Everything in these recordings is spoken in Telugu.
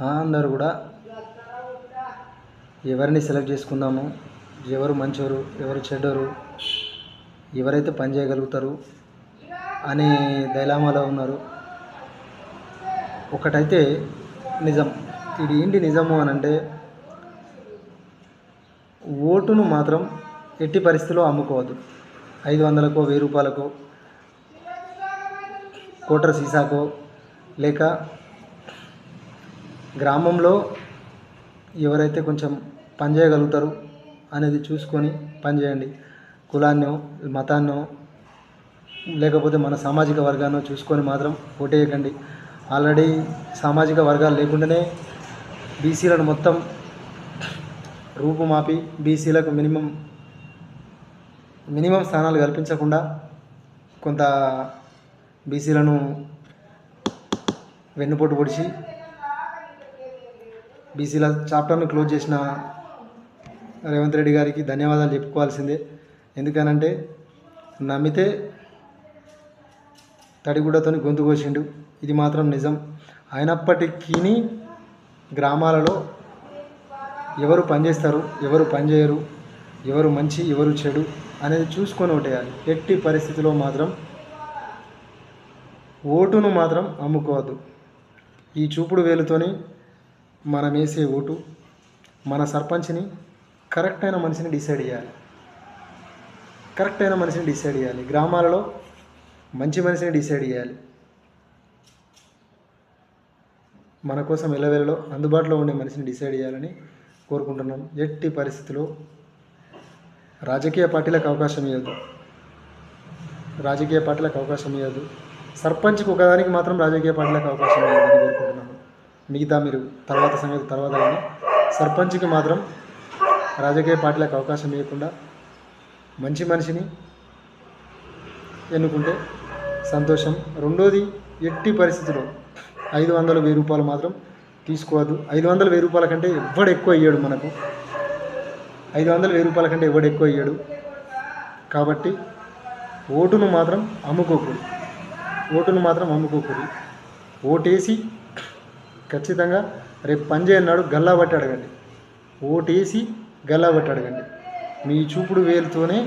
అందరు కూడా ఎవరిని సెలెక్ట్ చేసుకుందాము? ఎవరు మంచోరు? ఎవరు చెడ్డోరు? ఎవరైతే పని చేయగలుగుతారు? అనే దైలామాలో ఉన్నారు. ఒకటైతే నిజం. ఇది ఏంటి నిజము అని అంటే ఓటును మాత్రం ఎట్టి పరిస్థితిలో అమ్ముకోవద్దు. ఐదు వందలకో వెయ్యి రూపాయలకో కోటర్ సీసాకో లేక గ్రామంలో ఎవరైతే కొంచెం పని చేయగలుగుతారు అనేది చూసుకొని పని చేయండి. కులాన్నో మతాన్నో లేకపోతే మన సామాజిక వర్గాన్నో చూసుకొని మాత్రం ఓటేయకండి ఆల్రెడీ సామాజిక వర్గాలు లేకుండానే బీసీలను మొత్తం రూపుమాపి బీసీలకు మినిమం మినిమం స్థానాలు కల్పించకుండా కొంత బీసీలను వెన్నుపోటు పొడిచి బీసీల చాప్టర్ను క్లోజ్ చేసిన రేవంత్ రెడ్డి గారికి ధన్యవాదాలు చెప్పుకోవాల్సిందే. ఎందుకనంటే నమ్మితే తడిగుడ్డతో గొంతు కోసిండు. ఇది మాత్రం నిజం. అయినప్పటికీ గ్రామాలలో ఎవరు పనిచేస్తారు ఎవరు పనిచేయరు ఎవరు మంచి ఎవరు చెడు అనేది చూసుకొని ఓటేయాలి. ఎట్టి పరిస్థితిలో మాత్రం ఓటును మాత్రం అమ్ముకోవద్దు. ఈ చూపుడు వేలుతోని మనం వేసే ఓటు మన సర్పంచ్ని కరెక్ట్ అయిన మనిషిని డిసైడ్ చేయాలి. కరెక్ట్ అయిన మనిషిని డిసైడ్ చేయాలి. గ్రామాలలో మంచి మనిషిని డిసైడ్ చేయాలి. మన కోసం ఎలవేలలో అందుబాటులో ఉండే మనిషిని డిసైడ్ చేయాలని కోరుకుంటున్నాం. ఎట్టి పరిస్థితుల్లో రాజకీయ పార్టీలకు అవకాశం ఇవ్వద్దు. రాజకీయ పార్టీలకు అవకాశం ఇవ్వద్దు. సర్పంచ్కి ఒకదానికి మాత్రం రాజకీయ పార్టీలకు అవకాశం ఇవ్వద్దని కోరుకుంటున్నాను మిగతా మీరు తర్వాత సంగతి తర్వాత కానీ సర్పంచ్కి మాత్రం రాజకీయ పార్టీలకు అవకాశం ఇవ్వకుండా మంచి మనిషిని ఎన్నుకుంటే సంతోషం. రెండోది ఎట్టి పరిస్థితిలో ఐదు వందలు వెయ్యి రూపాయలు మాత్రం తీసుకోవద్దు. ఐదు వందలు వెయ్యి రూపాయల కంటే ఎవడు ఎక్కువ అయ్యాడు మనకు. ఐదు వందలు వెయ్యి రూపాయల కంటే ఎవడు ఎక్కువ అయ్యాడు కాబట్టి ఓటును మాత్రం అమ్ముకోకూడదు. ఓటును మాత్రం అమ్ముకోకూడదు. ఓటేసి ఖచ్చితంగా రేపు పని చేయన్నాడు గల్లా బట్టి అడగండి. ఓటేసి గల్లా బట్టి అడగండి. మీ చూపుడు వేలుతోనే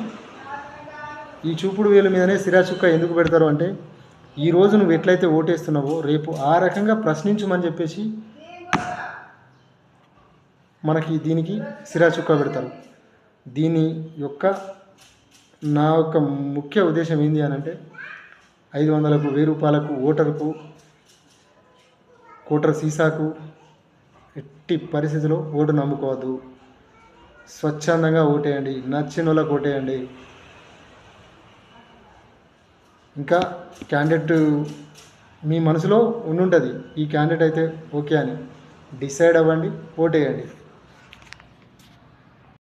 ఈ చూపుడు వేలు మీదనే సిరాచుక్క ఎందుకు పెడతారు అంటే ఈ రోజు నువ్వు ఎట్లయితే ఓటేస్తున్నావో రేపు ఆ రకంగా ప్రశ్నించమని చెప్పేసి మనకి దీనికి సిరాచుక్క పెడతారు. దీని యొక్క నా యొక్క ముఖ్య ఉద్దేశం ఏంటి అని అంటే ఐదు వందలకు వెయ్యి రూపాయలకు ఓటర్కు కోటర్ సీసాకు ఎట్టి పరిస్థితిలో ఓటు నమ్ముకోవద్దు. స్వచ్ఛందంగా ఓటేయండి. నచ్చిన వాళ్ళకి ఓటేయండి. ఇంకా క్యాండిడేట్ మీ మనసులో ఉండుంటుంది. ఈ క్యాండిడేట్ అయితే ఓకే అని. డిసైడ్ అవ్వండి ఓటేయండి.